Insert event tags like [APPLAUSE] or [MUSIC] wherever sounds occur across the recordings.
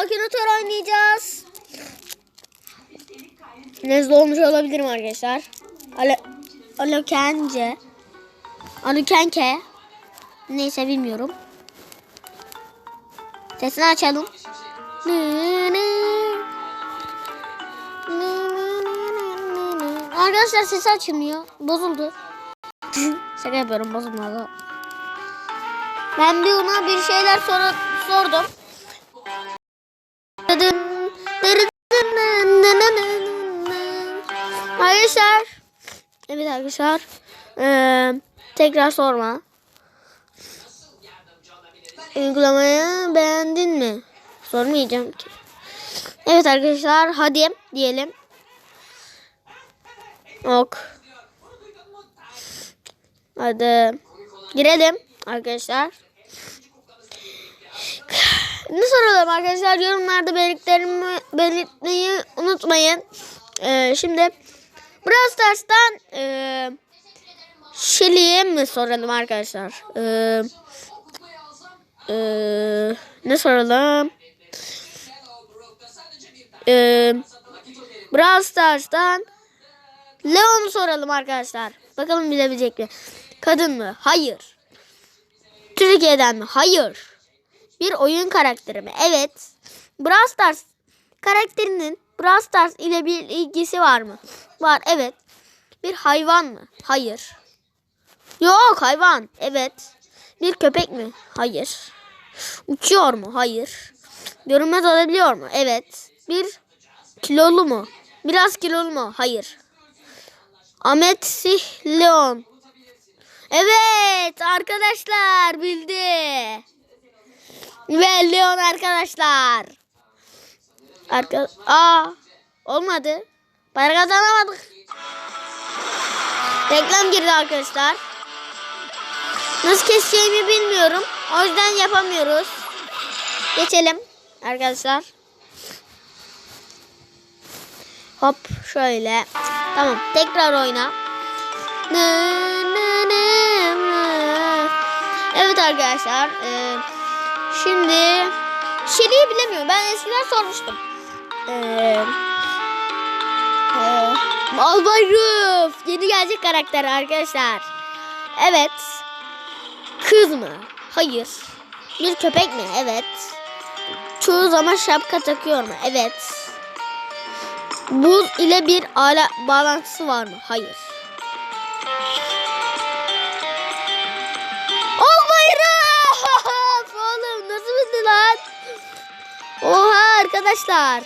Akinator oynayacağız. Nezle olmuş olabilirim arkadaşlar. Ale Alokence. Alukenke. Neyse bilmiyorum. Sesini açalım. Arkadaşlar sesi açılmıyor. Bozuldu. [LAUGHS] Şaka yapıyorum bozulmadı. Ben bir ona bir şeyler sor sordum. Arkadaşlar. Evet arkadaşlar. Ee, tekrar sorma. Uygulamayı beğendin mi? Sormayacağım ki. Evet arkadaşlar hadi diyelim. Ok. Hadi girelim arkadaşlar. Ne soralım arkadaşlar yorumlarda belirtlerimi belirtmeyi unutmayın. Ee, şimdi Brawl Stars'tan e, Shelly'e mi soralım arkadaşlar? Ee, e, ne soralım? Ee, Brawl Stars'tan Leon'u soralım arkadaşlar. Bakalım bilebilecek mi? Kadın mı? Hayır. Türkiye'den mi? Hayır. Bir oyun karakteri mi? Evet. Brawl Stars karakterinin Brawl Stars ile bir ilgisi var mı? Var. Evet. Bir hayvan mı? Hayır. Yok hayvan. Evet. Bir köpek mi? Hayır. Uçuyor mu? Hayır. Görünmez olabiliyor mu? Evet. Bir kilolu mu? Biraz kilolu mu? Hayır. Ahmet Sih Leon. Evet arkadaşlar bildi. Ve Leon arkadaşlar. Arka Aa olmadı. Para kazanamadık. Reklam girdi arkadaşlar. Nasıl keseceğimi bilmiyorum. O yüzden yapamıyoruz. Geçelim arkadaşlar. Hop şöyle. Tamam tekrar oyna. Evet arkadaşlar. E, şimdi Şeli'yi bilemiyorum. Ben eskiden sormuştum. E, e, Albay Ruf. Yeni gelecek karakter arkadaşlar. Evet. Kız mı? Hayır. Bir köpek mi? Evet. Çoğu zaman şapka takıyor mu? Evet. Buz ile bir ala bağlantısı var mı? Hayır. Arkadaşlar.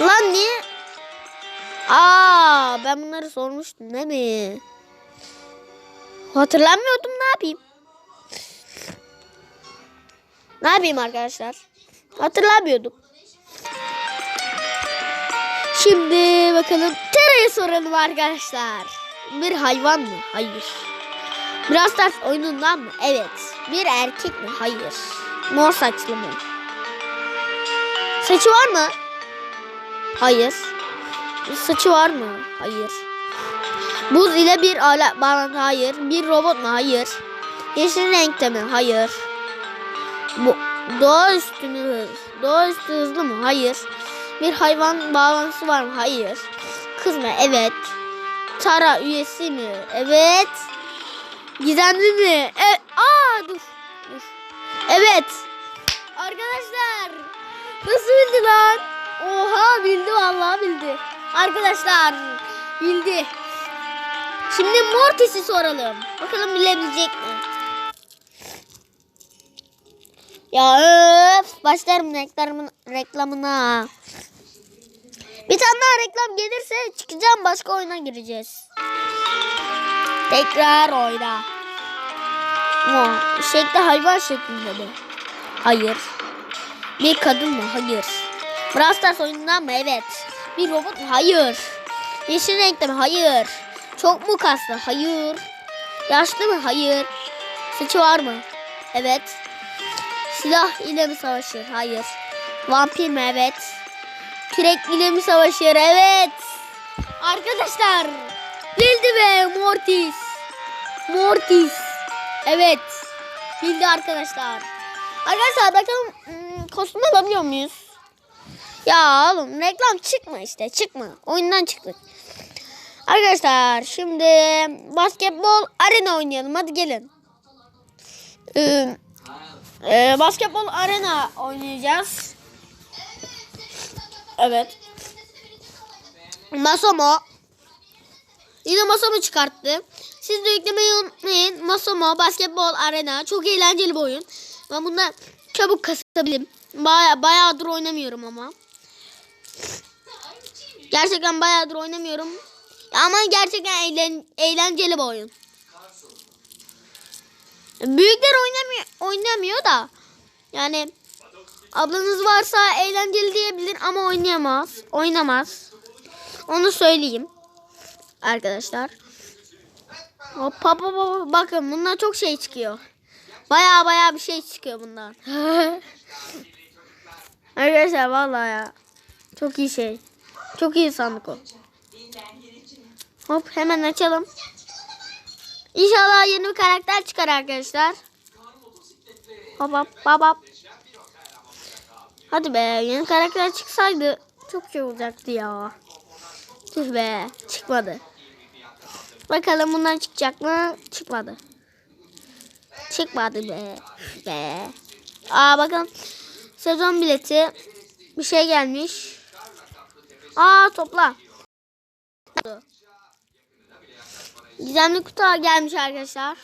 Lan niye? Aa ben bunları sormuştum değil mi? Hatırlamıyordum ne yapayım? Ne yapayım arkadaşlar? Hatırlamıyordum. Şimdi bakalım Tera'ya soralım arkadaşlar. Bir hayvan mı? Hayır. Brawl Stars oyunundan mı? Evet. Bir erkek mi? Hayır. Mor saçlı mı? Saçı var mı? Hayır. Saçı var mı? Hayır. Buz ile bir alet bağlantı? Hayır. Bir robot mu? Hayır. Yeşil renkte mi? Hayır. Bu doğaüstü mü hız? Doğaüstü hızlı mı? Hayır. Bir hayvan bağlantısı var mı? Hayır. Kız mı? Evet. Tara üyesi mi? Evet. Gizemli mi? E Aa dur. Evet. Arkadaşlar. Nasıl bildi lan? Oha bildi vallahi bildi. Arkadaşlar bildi. Şimdi Mortis'i soralım. Bakalım bilebilecek mi? Ya öf. Başlarım reklamın, reklamına. Bir tane daha reklam gelirse çıkacağım başka oyuna gireceğiz. Tekrar oyna. Ama şekli hayvan şeklinde mi? Hayır. Bir kadın mı? Hayır. Brawl Stars oyunundan mı? Evet. Bir robot mu? Hayır. Yeşil renkte mi? Hayır. Çok mu kaslı? Hayır. Yaşlı mı? Hayır. Saçı var mı? Evet. Silah ile mi savaşır? Hayır. Vampir mi? Evet. Kürek ile mi savaşır? Evet. Arkadaşlar. Bildi be Mortis. Mortis. Evet. Bildi arkadaşlar. Arkadaşlar bakalım hmm, kostüm alabiliyor muyuz? Ya oğlum reklam çıkma işte çıkma. Oyundan çıktık. Arkadaşlar şimdi basketbol arena oynayalım. Hadi gelin. Ee, e, basketbol arena oynayacağız. Evet. Masomo. Yine Masomo çıkarttı. Siz de yüklemeyi unutmayın. Masomo basketbol arena. Çok eğlenceli bir oyun. Ben bunda çabuk kasabilirim. Baya, bayağıdır oynamıyorum ama. Gerçekten bayağıdır oynamıyorum. Ama gerçekten eğlen, eğlenceli bir oyun. Büyükler oynamıyor, oynamıyor da. Yani ablanız varsa eğlenceli diyebilir ama oynayamaz. Oynamaz. Onu söyleyeyim. Arkadaşlar. Hoppa hoppa hoppa. Bakın bunlar çok şey çıkıyor. Baya baya bir şey çıkıyor bundan. [LAUGHS] Arkadaşlar vallahi ya. Çok iyi şey. Çok iyi sandık o. Hop hemen açalım. İnşallah yeni bir karakter çıkar arkadaşlar. Hop hop hop hop. Hadi be yeni karakter çıksaydı çok şey olacaktı ya. Tüh be çıkmadı. Bakalım bundan çıkacak mı? Çıkmadı. Çıkmadı be. Be. Aa bakalım. Sezon bileti. Bir şey gelmiş. Aa topla. Gizemli kutu gelmiş arkadaşlar.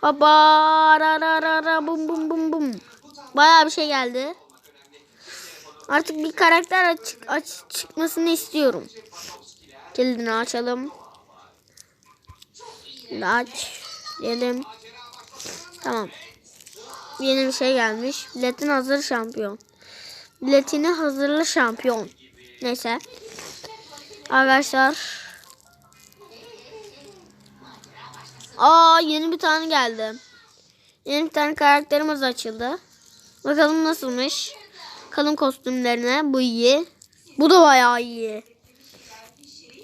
Hoppa ra ra ra ra bum bum bum bum. Bayağı bir şey geldi. Artık bir karakter aç, aç çıkmasını istiyorum. Kilidini açalım. Şimdi aç. Diyelim. Tamam. Yeni bir şey gelmiş. Biletin hazır şampiyon. Biletini hazırlı şampiyon. Neyse. Arkadaşlar. Aa yeni bir tane geldi. Yeni bir tane karakterimiz açıldı. Bakalım nasılmış. Kalın kostümlerine bu iyi. Bu da bayağı iyi.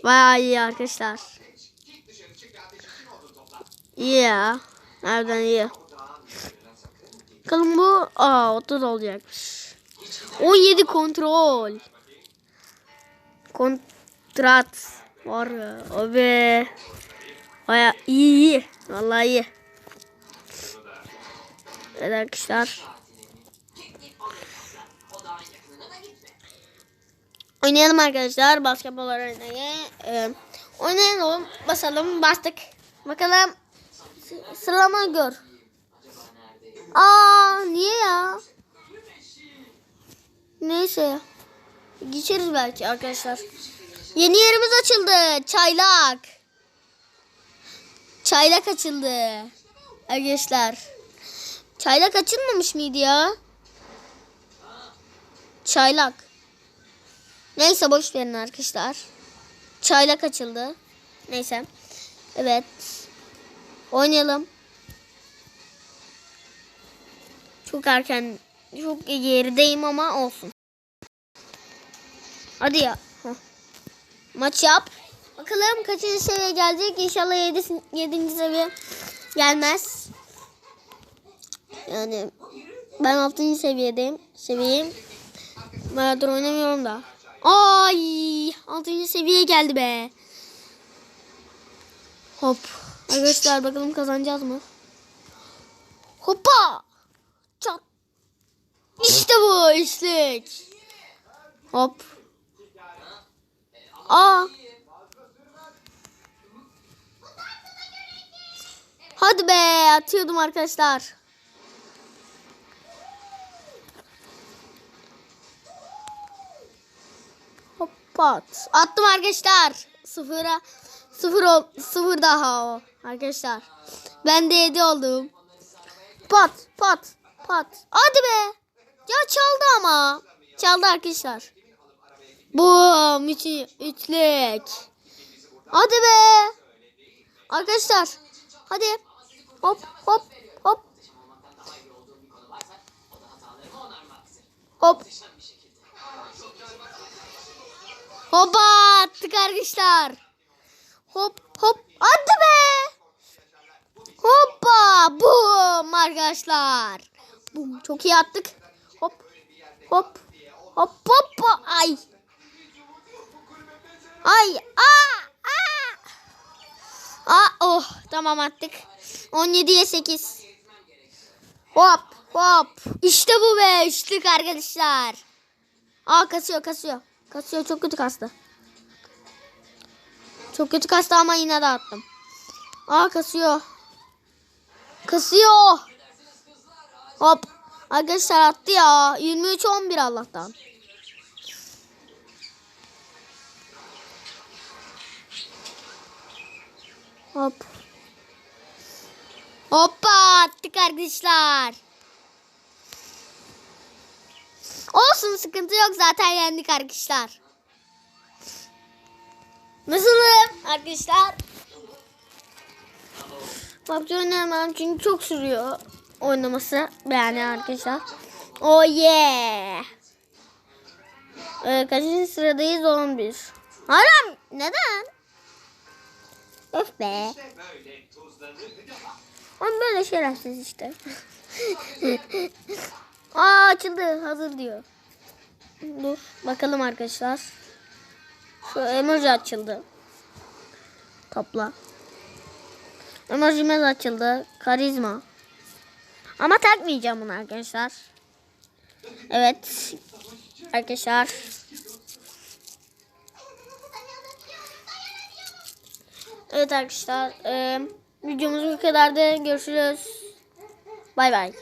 Bayağı iyi arkadaşlar. İyi ya. Nereden iyi? Bakalım bu. Aa 30 olacakmış. 17 kontrol. Kontrat. Var. Abi. Baya iyi iyi. Vallahi iyi. Evet arkadaşlar. Oynayalım arkadaşlar basketbol arenayı. Ee, oynayalım. Basalım. Bastık. Bakalım. Sıralama gör. Aa niye ya? Neyse. Geçeriz belki arkadaşlar. Yeni yerimiz açıldı. Çaylak. Çaylak açıldı. Arkadaşlar. Çaylak açılmamış mıydı ya? Çaylak. Neyse boş verin arkadaşlar. Çaylak açıldı. Neyse. Evet. Oynayalım. Çok erken, çok gerideyim ama olsun. Hadi ya. Maç yap. Bakalım kaçıncı seviye gelecek. İnşallah 7. 7. seviye gelmez. Yani ben 6. seviyedeyim. Seviyeyim. Bayağıdır oynamıyorum da. Ay 6. seviye geldi be. Hop. Arkadaşlar bakalım kazanacağız mı? Hoppa. Çat. İşte bu işlik. Hop. Aa. Hadi be atıyordum arkadaşlar. Hoppat. Attım arkadaşlar. Sıfıra sıfır ol, sıfır daha o arkadaşlar. Ben de yedi oldum. Pat pat pat. Hadi be. Ya çaldı ama. Çaldı arkadaşlar. Bu üçü, üçlük. Hadi be. Arkadaşlar. Hadi. Hop hop hop. Hop. Hoppa attık arkadaşlar. Hop hop. Hadi be. Hoppa. Arkadaşlar. Bum. Çok iyi attık. Hop. Hop. Hop hop. hop. Ay. Ay. Aa. Aa. Aa oh tamam attık. 17'ye 8. Hop hop. İşte bu be. Üçlük arkadaşlar. Aa kasıyor kasıyor. Kasıyor çok kötü kastı. Çok kötü kastı ama yine de attım. Aa kasıyor. Kasıyor. Hop. Arkadaşlar attı ya. 23-11 Allah'tan. Hop. Hoppa attık arkadaşlar. Olsun sıkıntı yok zaten yendik arkadaşlar. Nasılım arkadaşlar? PUBG oynayamam çünkü çok sürüyor oynaması yani arkadaşlar. Oh yeah. Ee, kaçıncı sıradayız? 11. Hala neden? Öf be. Ama böyle şerefsiz işte. [LAUGHS] Aa açıldı. Hazır diyor. Dur bakalım arkadaşlar. Şu emoji açıldı. Topla. Emojimiz açıldı. Karizma. Ama takmayacağım bunu arkadaşlar. Evet. Arkadaşlar. Evet arkadaşlar. eee, videomuz bu kadardı. Görüşürüz. Bay bay.